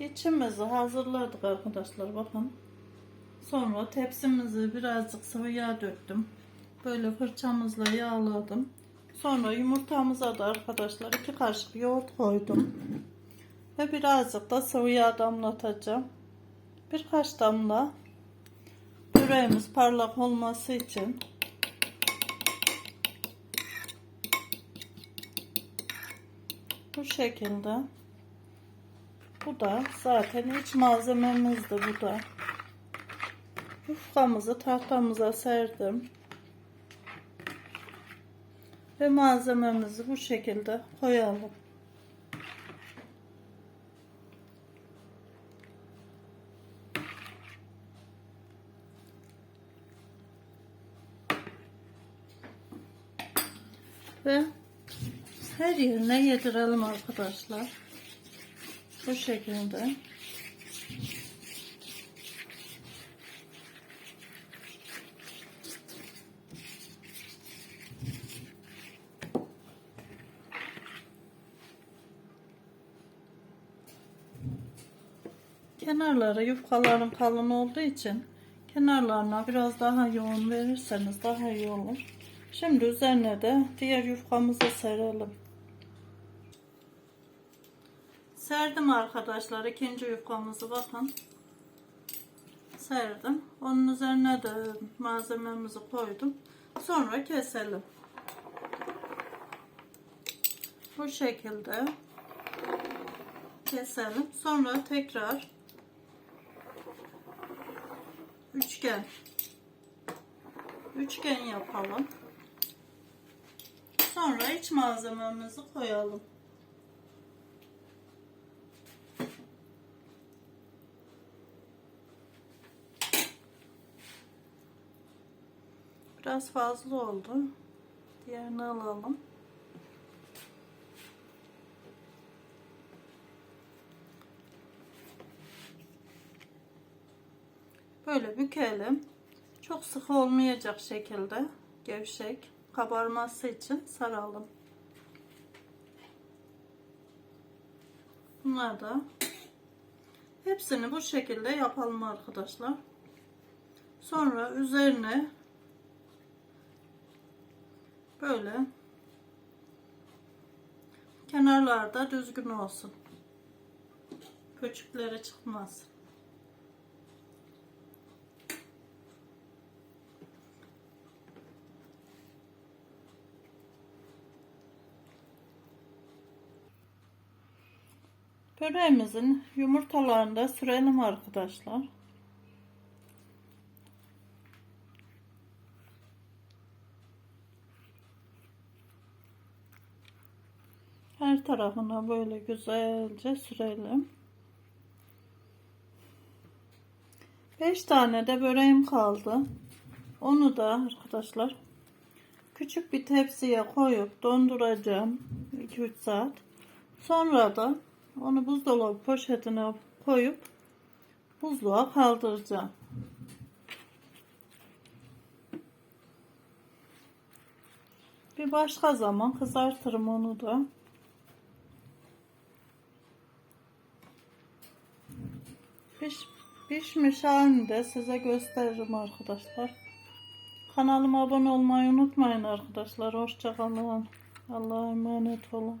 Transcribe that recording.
içimizi hazırladık arkadaşlar bakın. Sonra tepsimizi birazcık sıvı yağ döktüm. Böyle fırçamızla yağladım. Sonra yumurtamıza da arkadaşlar iki kaşık yoğurt koydum. Ve birazcık da sıvı yağ damlatacağım. Birkaç damla böreğimiz parlak olması için bu şekilde bu da zaten iç malzememizdi bu da. Yufkamızı tahtamıza serdim. Ve malzememizi bu şekilde koyalım. Ve her yerine yedirelim arkadaşlar. Bu şekilde. Kenarları yufkaların kalın olduğu için kenarlarına biraz daha yoğun verirseniz daha iyi olur. Şimdi üzerine de diğer yufkamızı serelim. Serdim arkadaşlar ikinci yufkamızı bakın. Serdim. Onun üzerine de malzememizi koydum. Sonra keselim. Bu şekilde keselim. Sonra tekrar üçgen üçgen yapalım. Sonra iç malzememizi koyalım. Biraz fazla oldu. Diğerini alalım. Böyle bükelim. Çok sık olmayacak şekilde gevşek kabarması için saralım. Bunlar da hepsini bu şekilde yapalım arkadaşlar. Sonra üzerine böyle kenarlarda düzgün olsun. Köçükleri çıkmaz. Böreğimizin yumurtalarını da sürelim arkadaşlar. Her tarafına böyle güzelce sürelim. 5 tane de böreğim kaldı. Onu da arkadaşlar küçük bir tepsiye koyup donduracağım 2-3 saat. Sonra da onu buzdolabı poşetine koyup buzluğa kaldıracağım. Bir başka zaman kızartırım onu da. Piş, pişmiş halini de size gösteririm arkadaşlar. Kanalıma abone olmayı unutmayın arkadaşlar. Hoşçakalın. Allah'a emanet olun.